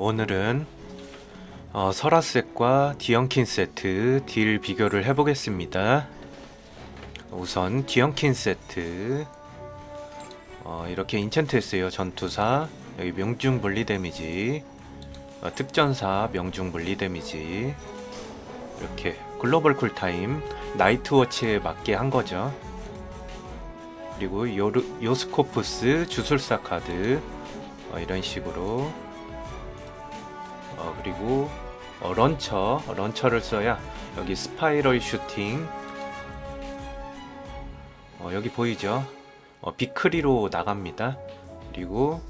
오늘은 어, 설화셋과 디언킨 세트 딜 비교를 해보겠습니다. 우선 디언킨 세트 어, 이렇게 인챈트 했어요. 전투사 여기 명중 분리 데미지 어, 특전사 명중 분리 데미지 이렇게 글로벌 쿨타임 나이트워치에 맞게 한 거죠. 그리고 요르, 요스코프스 주술사 카드 어, 이런 식으로 어, 그리고 어, 런처 런처를 써야 여기 스파이럴 슈팅. 어, 여기 보이죠? 어, 비크리로 나갑니다. 그리고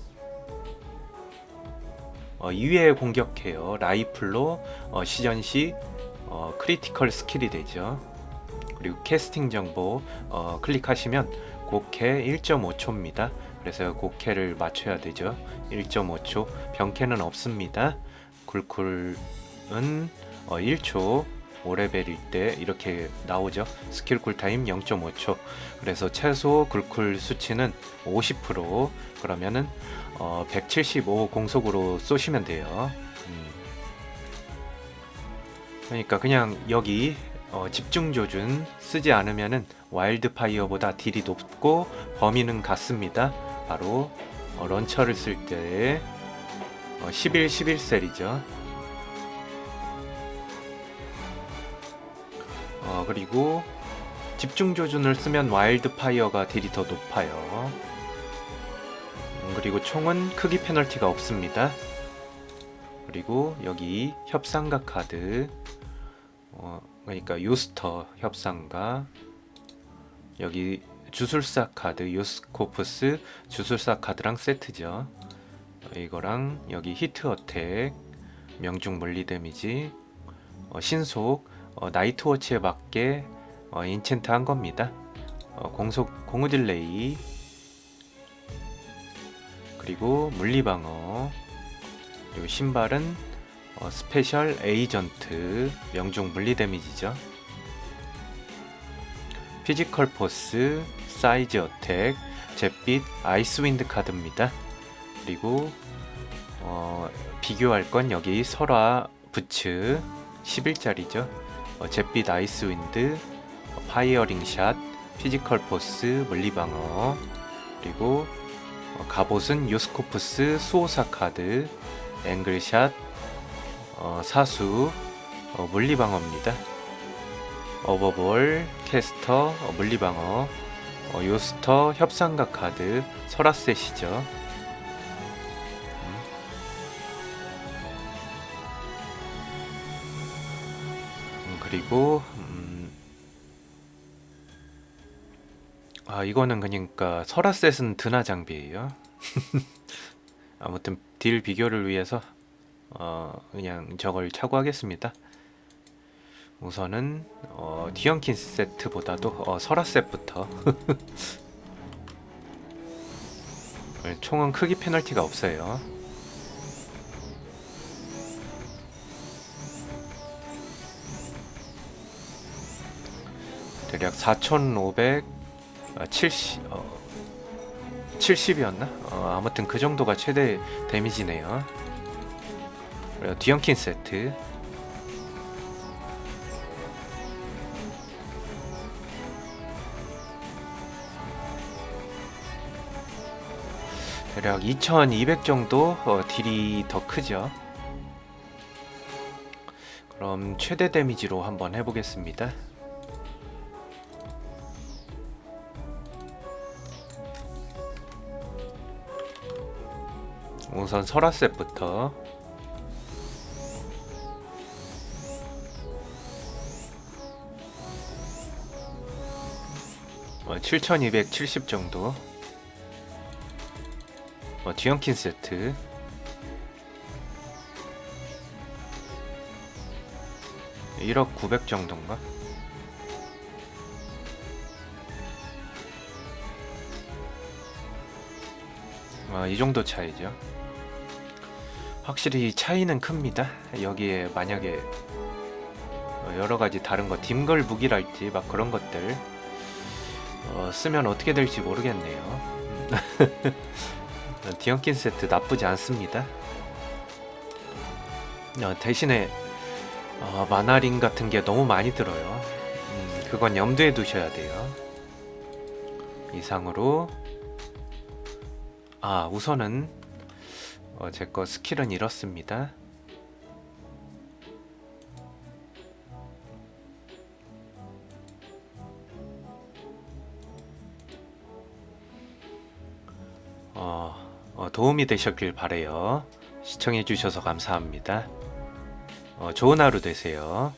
어, 2회 공격해요. 라이플로 어, 시전 시 어, 크리티컬 스킬이 되죠. 그리고 캐스팅 정보 어, 클릭하시면 곡해 1.5초입니다. 그래서 곡해를 맞춰야 되죠. 1.5초. 병캐는 없습니다 굴쿨은 어, 1초 5레벨일 때 이렇게 나오죠. 스킬 쿨타임 0.5초. 그래서 최소 굴쿨 수치는 50% 그러면은 어, 175 공속으로 쏘시면 돼요. 음. 그러니까 그냥 여기 어, 집중 조준 쓰지 않으면은 와일드 파이어보다 딜이 높고 범위는 같습니다. 바로 어, 런처를 쓸때 어, 11, 11셀이죠. 어, 그리고 집중 조준을 쓰면 와일드 파이어가 딜이 더 높아요. 음, 그리고 총은 크기 페널티가 없습니다. 그리고 여기 협상가 카드, 어, 그러니까 요스터 협상가, 여기 주술사 카드, 요스코프스 주술사 카드랑 세트죠. 이거랑 여기 히트 어택, 명중 물리 데미지, 어, 신속, 어, 나이트워치에 맞게 어, 인챈트 한 겁니다. 어, 공속 공우 딜레이 그리고 물리 방어 그리고 신발은 어, 스페셜 에이전트 명중 물리 데미지죠. 피지컬 포스 사이즈 어택 잿빛 아이스윈드 카드입니다. 그리고 어, 비교할 건 여기 설화 부츠 10일짜리죠. 어, 잿빛 아이스윈드, 어, 파이어링 샷, 피지컬 포스, 물리방어, 그리고 어, 갑옷은 요스코프스 수호사 카드, 앵글샷, 어, 사수, 어, 물리방어입니다. 어버볼, 캐스터, 어, 물리방어, 어, 요스터, 협상가 카드, 설화셋이죠. 그리고 음, 아 이거는 그러니까 설화셋은 드나 장비예요. 아무튼 딜 비교를 위해서 어 그냥 저걸 차고 하겠습니다. 우선은 어, 디언킨 세트보다도 어, 설화셋부터 총은 크기 페널티가 없어요. 대략 4,570 어, 70이었나? 어, 아무튼 그 정도가 최대 데미지네요. 그리고 디언킨 세트 대략 2200 정도 어, 딜이 더 크죠. 그럼 최대 데미지로 한번 해보겠습니다. 우선 설화셋부터 어, 7270 정도 어, 디언킨 세트 1억 900 정도인가? 아, 이 정도 차이죠. 확실히 차이는 큽니다. 여기에 만약에 어, 여러 가지 다른 거 딤걸 무기랄지 막 그런 것들 어, 쓰면 어떻게 될지 모르겠네요. 디언킨 세트 나쁘지 않습니다. 어, 대신에 어, 마나린 같은 게 너무 많이 들어요. 음, 그건 염두에 두셔야 돼요. 이상으로 아 우선은 어, 제 거 스킬은 이렇습니다. 어, 어, 도움이 되셨길 바래요. 시청해 주셔서 감사합니다. 어, 좋은 하루 되세요.